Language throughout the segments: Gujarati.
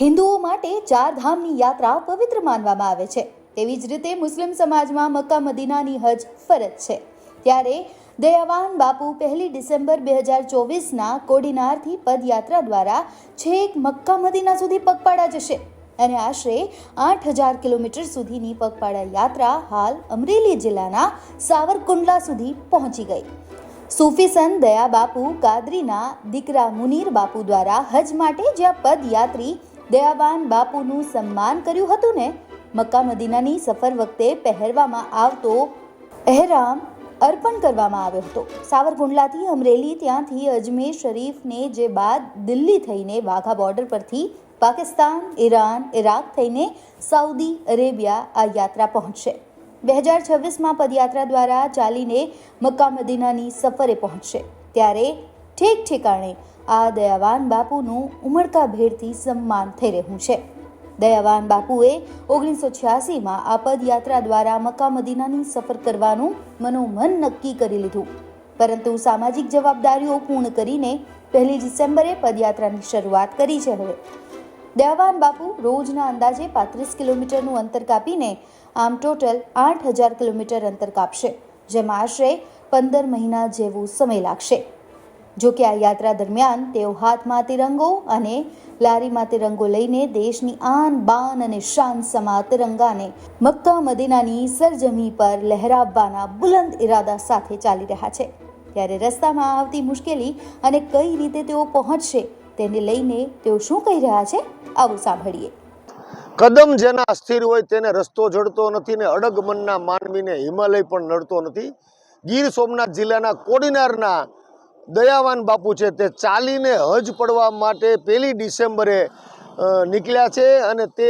હિન્દુઓ માટે ચાર ધામની યાત્રા પવિત્ર માનવામાં આવે છે. તેવી જ રીતે મુસ્લિમ સમાજમાં મક્કા મદીનાની હજ ફરજ છે. ત્યારે દયાવાન બાપુ પહેલી ડિસેમ્બર બે હજાર ચોવીસના કોડીનારથી પદયાત્રા દ્વારા છેક મક્કા મદીના સુધી પગપાળા જશે અને આશરે આઠ હજાર કિલોમીટર સુધીની પગપાળા યાત્રા હાલ અમરેલી જિલ્લાના સાવરકુંડલા સુધી પહોંચી ગઈ. સૂફી સંત દયા બાપુ કાદરીના દીકરા મુનીર બાપુ દ્વારા હજ માટે જ્યાં પદયાત્રી દયાવાન બાપુનું સન્માન કર્યું હતું ને? મક્કા મદીનાની સફર વખતે પહેરવામાં આવતો અહેરામ અર્પણ કરવામાં આવ્યો હતો. સાવરકુંડલાથી અમરેલી ત્યાંથી અજમેર શરીફને જે બાદ દિલ્હી થઈને વાઘા બોર્ડર પરથી પાકિસ્તાન, ઈરાન ઇરાક થઈને સાઉદી અરેબિયા આ યાત્રા પહોંચશે. બે હજાર છવ્વીસમાં પદયાત્રા દ્વારા ચાલીને મક્કા મદીનાની સફરે પહોંચશે. ત્યારે ઠેક ઠેકાણે આ દયાવાન બાપુનું ઉમળકા ભેરથી સન્માન થઈ રહ્યું છે. દયાવાન બાપુએ ઓગણીસો છ્યાસીમાં આ પદયાત્રા દ્વારા મક્કા મદીનાની સફર કરવાનું મનોમન નક્કી કરી લીધું. પરંતુ સામાજિક જવાબદારીઓ પૂર્ણ કરીને પહેલી ડિસેમ્બરે પદયાત્રાની શરૂઆત કરી છે હવે. દયાવાન બાપુ રોજના અંદાજે પાંત્રીસ કિલોમીટરનું અંતર કાપીને આમ ટોટલ આઠ હજાર કિલોમીટર અંતર કાપશે, જેમાં આશરે પંદર મહિના જેવો સમય લાગશે. જો કે આ યાત્રા દરમિયાન તેઓ હાથમાં તિરંગો અને લારીમાં તિરંગો લઈને દેશની આન, બાન અને શાન સમા તિરંગાને મક્કા મદીનાની સરજમી પર લહેરાવવાના બુલંદ ઇરાદા સાથે ચાલી રહ્યા છે. ત્યારે રસ્તામાં આવતી મુશ્કેલી અને કઈ રીતે તેઓ પહોંચશે તેને લઈને તેઓ શું કહી રહ્યા છે, આવું સાંભળીએ. કદમ જેના અસ્થિર હોય તેને રસ્તો જડતો નથી ને અડગ મનના માનવીને હિમાલય પણ નડતો નથી. ગીર સોમનાથ જિલ્લાના કોડીનારના દયાવાન બાપુ છે તે ચાલીને હજ પડવા માટે પહેલી ડિસેમ્બરે નીકળ્યા છે અને તે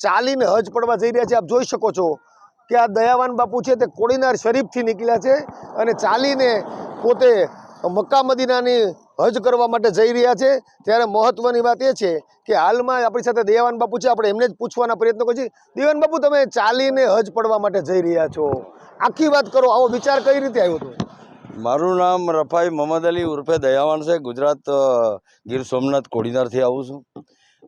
ચાલીને હજ પડવા જઈ રહ્યા છે. આપ જોઈ શકો છો કે આ દયાવાન બાપુ છે તે કોડીનાર શરીફથી નીકળ્યા છે અને ચાલીને પોતે મક્કા મદીનાની હજ કરવા માટે જઈ રહ્યા છે. ત્યારે મહત્વની વાત એ છે કે હાલમાં આપણી સાથે દયાવાન બાપુ છે. આપણે એમને જ પૂછવાના પ્રયત્નો કરીએ દેવાન બાપુ, તમે ચાલીને હજ પડવા માટે જઈ રહ્યા છો. આખી વાત કરો, આવો વિચાર કઈ રીતે આવ્યો હતો? મારું નામ રફાઈ મોહમ્મદ અલી ઉર્ફે દયાવાન છે. ગુજરાત ગીર સોમનાથ કોડીનારથી આવું છું.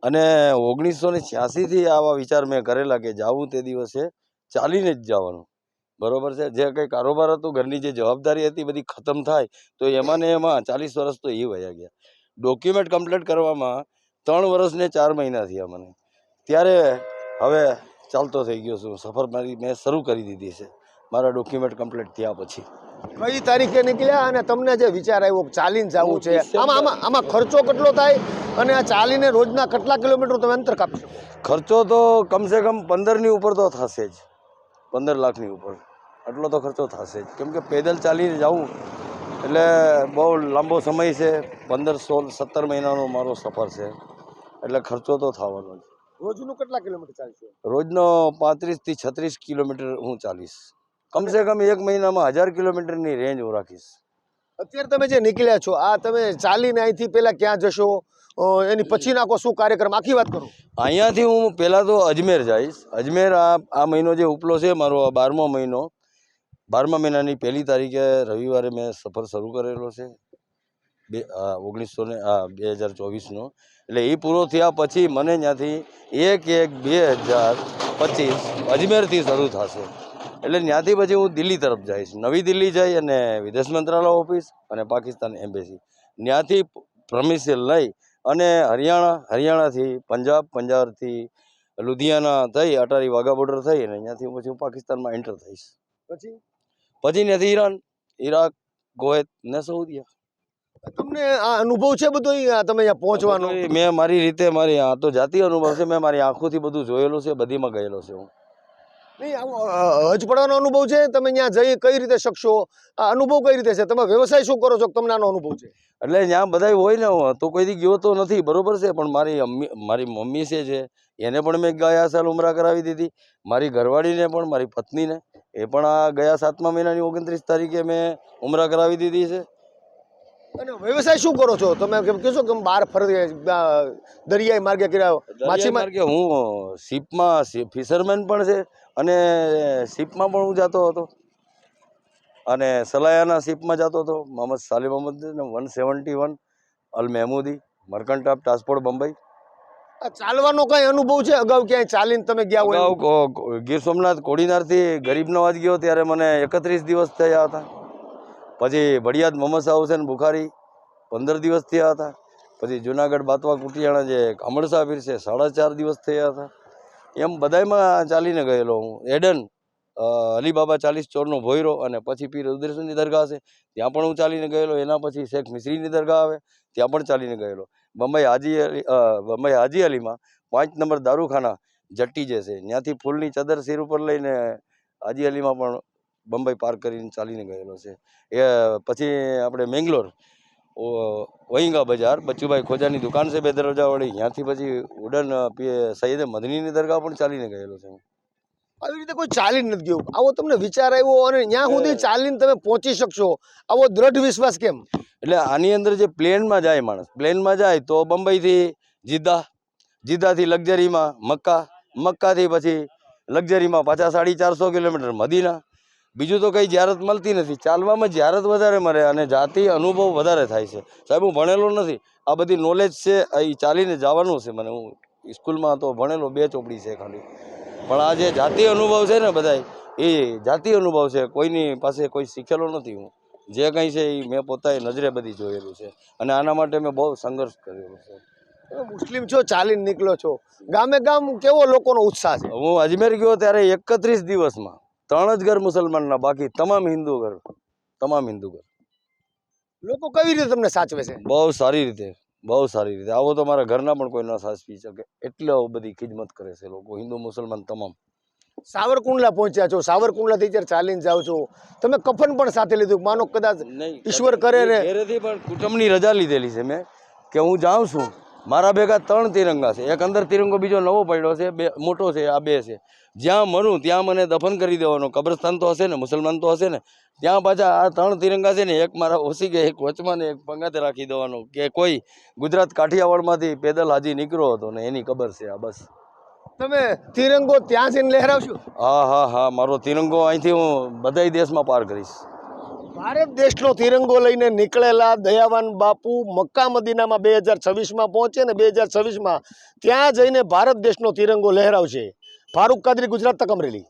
અને ઓગણીસો ને છ્યાસીથી આવા વિચાર મેં કરેલા કે જાવું તે દિવસે ચાલીને જ જવાનું. બરોબર છે? જે કંઈ કારોબાર હતું, ઘરની જે જવાબદારી હતી, બધી ખતમ થાય, તો એમાં ને એમાં ચાલીસ વર્ષ તો એ વયા ગયા. ડોક્યુમેન્ટ કમ્પ્લીટ કરવામાં ત્રણ વર્ષ ને ચાર મહિના થયા મને. ત્યારે હવે ચાલતો થઈ ગયો છું. સફર મારી મેં શરૂ કરી દીધી છે. મારા ડોક્યુમેન્ટ કમ્પ્લીટ થયા પછી. કઈ તારીખે નીકળ્યા અને તમને જે વિચાર આવ્યો ચાલીને જવું છે આમાં આમાં આમાં ખર્ચો કેટલો થાય અને આ ચાલીને રોજના કેટલા કિલોમીટર તમે અંતર કાપશો ખર્ચો તો કમસે કમ પંદરની ઉપર તો થશે જ. પંદર લાખની ઉપર. આટલો તો ખર્ચો થશે જ. કેમ કે પેદલ ચાલીને જવું એટલે બહુ લાંબો સમય છે. પંદર સોળ સત્તર મહિનાનો મારો સફર છે. એટલે ખર્ચો તો થવાનો જ. રોજનું કેટલા કિલોમીટર ચાલશો? રોજનો પાંત્રીસથી છત્રીસ કિલોમીટર હું ચાલીશ. કમસે કમ એક મહિનામાં હજાર કિલોમીટરની રેન્જ હું રાખીશ. અત્યારે તમે જે નીકળ્યા છો આ તમે ચાલીને અહીંથી પહેલાં ક્યાં જશો? એની પછી નાખો શું કાર્યક્રમ? આખી વાત કરો. અહીંયાથી હું પહેલાં તો અજમેર જઈશ. અજમેર આ આ મહિનો જે ઉપલો છે મારો બારમો મહિનો. બારમા મહિનાની પહેલી તારીખે રવિવારે મેં સફર શરૂ કરેલો છે. બે ઓગણીસો ને બે હજાર ચોવીસનો. એટલે એ પૂરો થયા પછી મને ત્યાંથી એક એક બે હજાર પચીસ અજમેરથી શરૂ થશે. એટલે ત્યાંથી પછી હું દિલ્હી તરફ જઈશ. નવી દિલ્હી જઈ અને વિદેશ મંત્રાલય ઓફિસ અને પાકિસ્તાન એમ્બેસી. ત્યાંથી પ્રમિસિલ લઈ અને હરિયાણા હરિયાણાથી પંજાબ પંજાબથી લુધિયાના થઈ અટારી વાઘા બોર્ડર થઈ અને ત્યાંથી પછી હું પાકિસ્તાનમાં એન્ટર થઈશ. પછી? પછી ત્યાંથી ઈરાન ઈરાક ગોહેત ને સૌદિયા તમને આ અનુભવ છે બધો તમે અહીંયા પહોંચવાનો? મેં મારી રીતે મારી આ તો જાતિ અનુભવ છે મેં મારી આંખોથી બધું જોયેલું છે બધીમાં ગયેલો છે હું. નહીં હજ અનુભવ છે? તમે ત્યાં જઈ કઈ રીતે શકશો? આ અનુભવ કઈ રીતે છે? તમે વ્યવસાય શું કરો છો? તમને આનો અનુભવ છે? એટલે ત્યાં બધા હોય ને તો કોઈથી ગયો તો નથી, બરોબર છે, પણ મારી મારી મમ્મી છે જે, એને પણ મેં ગયા સાલ ઉમરા કરાવી દીધી. મારી ઘરવાળીને પણ, મારી પત્નીને, એ પણ આ ગયા સાતમા મહિનાની ઓગણત્રીસ તારીખે મેં ઉમરા કરાવી દીધી છે. અને વ્યવસાય શું કરો છો? તમે કેમ કહેશો કે બહાર ફરી દરિયાઈ માર્ગે કર્યા માછી માર્ગે હું શિપમાં ફિશરમેન પણ છે અને શિપમાં પણ હું જતો હતો. અને સલાયાના શિપમાં જતો હતો Mohammed Salim Ahmed one seventy one Al Mahmoodi of transport Bambai. ચાલવાનો કઈ અનુભવ છે? અગાઉ ક્યાંય ચાલીને તમે ગયા હોય? ગીર સોમનાથ કોડીનારથી ગરીબ નવાજ ગયો ત્યારે મને એકત્રીસ દિવસ થયા હતા. પછી વડિયાદ મમસા હુસેન બુખારી પંદર દિવસ થયા હતા. પછી જુનાગઢ બાતવા કુટિયાણા જે અમર પીર છે, સાડા ચાર દિવસ થયા હતા. એમ બધાયમાં ચાલીને ગયેલો હું. એડન અલીબાબા ચાલીસ ચોરનો ભોયરો અને પછી પીર રુદ્રેશ્વરની દરગાહ છે. ત્યાં પણ હું ચાલીને ગયેલો. એના પછી શેખ મિશ્રીની દરગાહ આવે, ત્યાં પણ ચાલીને ગયેલો. બંબઈ હાજી અલી બંબઈ હાજી અલીમાં પાંચ નંબર દારૂખાના જટ્ટી જે છે, ત્યાંથી ફૂલની ચદર સિર ઉપર લઈને હાજી અલીમાં પણ બંબઈ પાર કરીને ચાલીને ગયેલો છે. એ પછી આપણે મેંગ્લોર વહિંગા બજાર બચ્ચુભાઈ ખોજાની દુકાન છે બે દરવાજાવાળી ત્યાંથી પછી ઉડન સૈયદ મદનીની દરગાહ પણ ચાલીને ગયેલો છે. આવી રીતે કોઈ ચાલીને નથી ગયું. આવો તમને વિચાર આવ્યો અને ત્યાં સુધી ચાલીને તમે પહોંચી શકશો. આવો દ્રઢ વિશ્વાસ કેમ? એટલે આની અંદર જે પ્લેનમાં જાય માણસ પ્લેનમાં જાય તો બંબઈથી જીદ્દા જીદ્દાથી લક્ઝરીમાં મક્કા મક્કાથી પછી લક્ઝરીમાં પાછા સાડી ચારસો કિલોમીટર મદીના બીજું તો કંઈ જ્યારત મળતી નથી. ચાલવામાં જ્યારત વધારે મળે અને જાતિ અનુભવ વધારે થાય છે. સાહેબ હું ભણેલો નથી. આ બધી નોલેજ છે એ ચાલીને જવાનું છે મને. હું સ્કૂલમાં તો ભણેલો બે ચોપડી છે ખાલી. પણ આ જે જાતિ અનુભવ છે ને બધાય એ જાતિ અનુભવ છે. કોઈની પાસે કોઈ શીખેલો નથી હું. જે કંઈ છે એ મેં પોતાએ નજરે બધી જોયેલું છે. અને આના માટે મેં બહુ સંઘર્ષ કરેલો છે. મુસ્લિમ છો ચાલીને નીકળો છો. ગામે ગામ કેવો લોકોનો ઉત્સાહ છે? હું અજમેર ગયો ત્યારે એકત્રીસ દિવસમાં. ત્રણ જ ઘર મુસલમાનના બાકી તમામ હિન્દુ ઘર તમામ હિન્દુ ઘર. લોકો કેવી રીતે તમને સાચવે છે? બહુ સારી રીતે બહુ સારી રીતે. આવો તો મારા ઘરના પણ કોઈ ન સાચવી શકે. એટલે બધી ખિદમત કરે છે લોકો હિન્દુ મુસલમાન તમામ. સાવરકુંડલા પહોંચ્યા છો સાવરકુંડલાથી જ્યારે ચાલીને જાઓ છો. તમે કફન પણ સાથે લીધું માનો કદાચ ઈશ્વર કરે ને- ઘરેથી પણ કુટુંબની રજા લીધેલી છે મેં કે હું જાઉં છું. મારા ભેગા ત્રણ તિરંગા છે. એક અંદર તિરંગો બીજો નવો પડ્યો છે બે મોટો છે આ બે છે. જ્યાં મરું ત્યાં મને દફન કરી દેવાનો. કબ્રસ્તાન તો હશે ને મુસલમાન તો હશે ને. ત્યાં પાછા આ ત્રણ તિરંગા છે ને એક મારા ઓછી કે એક વચમાં ને એક પંગાતે રાખી દેવાનો. કે કોઈ ગુજરાત કાઠિયાવાડમાંથી પેદલ હાજી નીકળ્યો હતો ને એની ખબર છે આ બસ. તમે તિરંગો ત્યાં જઈને લહેરાવશો? હા હા હા મારો તિરંગો અહીંથી હું બધાય દેશમાં પાર કરીશ. ભારત દેશનો તિરંગો લઈને નીકળેલા દયાવાન બાપુ મક્કા મદીનામાં બે હજાર છવ્વીસમાં પહોંચે ને બે હજાર છવ્વીસમાં ત્યાં જઈને ભારત દેશનો તિરંગો લહેરાવશે. ફારૂક કાદરી, ગુજરાત તક અમરેલી.